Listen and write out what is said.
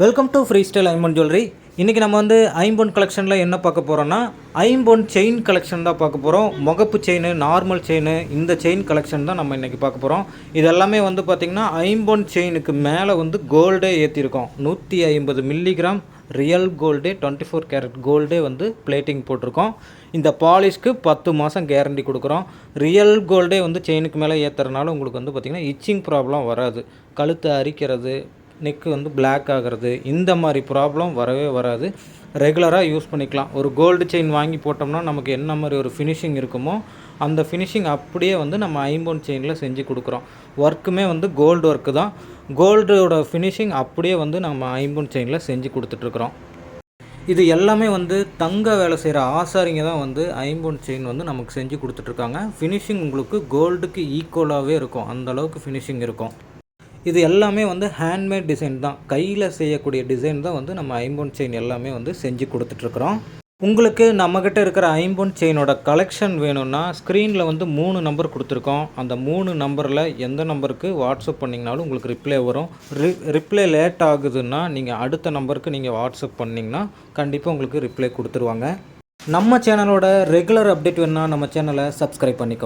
Welcome to free style ஐம்பொன் jewellery இன்றைக்கி நம்ம வந்து ஐம்பொன் கலெக்ஷனில் என்ன பார்க்க போகிறோன்னா ஐம்பொன் செயின் கலெக்ஷன் தான் பார்க்க போகிறோம் முகப்பு செயின் நார்மல் செயின் இந்த செயின் கலெக்ஷன் தான் நம்ம இன்றைக்கி பார்க்க போகிறோம் இது எல்லாமே வந்து பார்த்திங்கன்னா ஐம்பொன் செயினுக்கு மேலே வந்து கோல்டே ஏற்றிருக்கோம் நூற்றி ஐம்பது மில்லிகிராம் ரியல் கோல்டே டுவெண்ட்டி ஃபோர் கேரட் கோல்டே வந்து பிளேட்டிங் போட்டிருக்கோம். இந்த பாலிஷ்க்கு பத்து மாதம் கேரண்டி கொடுக்குறோம். ரியல் கோல்டே வந்து செயினுக்கு மேலே ஏற்றுறதுனால உங்களுக்கு வந்து பார்த்திங்கன்னா இச்சிங் ப்ராப்ளம் வராது. கழுத்தை அரிக்கிறது நெக்கு வந்து பிளாக் ஆகிறது இந்த மாதிரி ப்ராப்ளம் வரவே வராது. ரெகுலராக யூஸ் பண்ணிக்கலாம். ஒரு கோல்டு செயின் வாங்கி போட்டோம்னா நமக்கு என்ன மாதிரி ஒரு ஃபினிஷிங் இருக்குமோ அந்த ஃபினிஷிங் அப்படியே வந்து நம்ம ஐம்பொன் செயினில் செஞ்சு கொடுக்குறோம். ஒர்க்குமே வந்து கோல்டு ஒர்க்கு தான். கோல்டோட ஃபினிஷிங் அப்படியே வந்து நம்ம ஐம்பொன் செயினில் செஞ்சு கொடுத்துட்ருக்குறோம் இது எல்லாமே வந்து தங்க வேலை செய்கிற ஆசாரிங்க தான் வந்து ஐம்பொன் செயின் வந்து நமக்கு செஞ்சு கொடுத்துட்ருக்காங்க ஃபினிஷிங் உங்களுக்கு கோல்டுக்கு ஈக்குவலாகவே இருக்கும். அந்த அளவுக்கு ஃபினிஷிங் இருக்கும். இது எல்லாமே வந்து ஹேண்ட்மேட் டிசைன் தான். கையில் செய்யக்கூடிய டிசைன் தான் வந்து நம்ம ஐம்பொன் செயின் எல்லாமே வந்து செஞ்சு கொடுத்துட்ருக்குறோம். உங்களுக்கு நம்மக்கிட்ட இருக்கிற ஐம்பொன் செயினோட கலெக்ஷன் வேணும்னா ஸ்க்ரீனில் வந்து மூணு நம்பர் கொடுத்துருக்கோம். அந்த மூணு நம்பரில் எந்த நம்பருக்கு வாட்ஸ்அப் பண்ணிங்கனாலும் உங்களுக்கு ரிப்ளை வரும். ரி ரிப்ளை லேட் ஆகுதுன்னா நீங்கள் அடுத்த நம்பருக்கு நீங்கள் வாட்ஸ்அப் பண்ணிங்கன்னா கண்டிப்பாக உங்களுக்கு ரிப்ளை கொடுத்துருவாங்க. நம்ம சேனலோட ரெகுலர் அப்டேட் வேணுன்னா நம்ம சேனலை சப்ஸ்கிரைப் பண்ணிக்கோ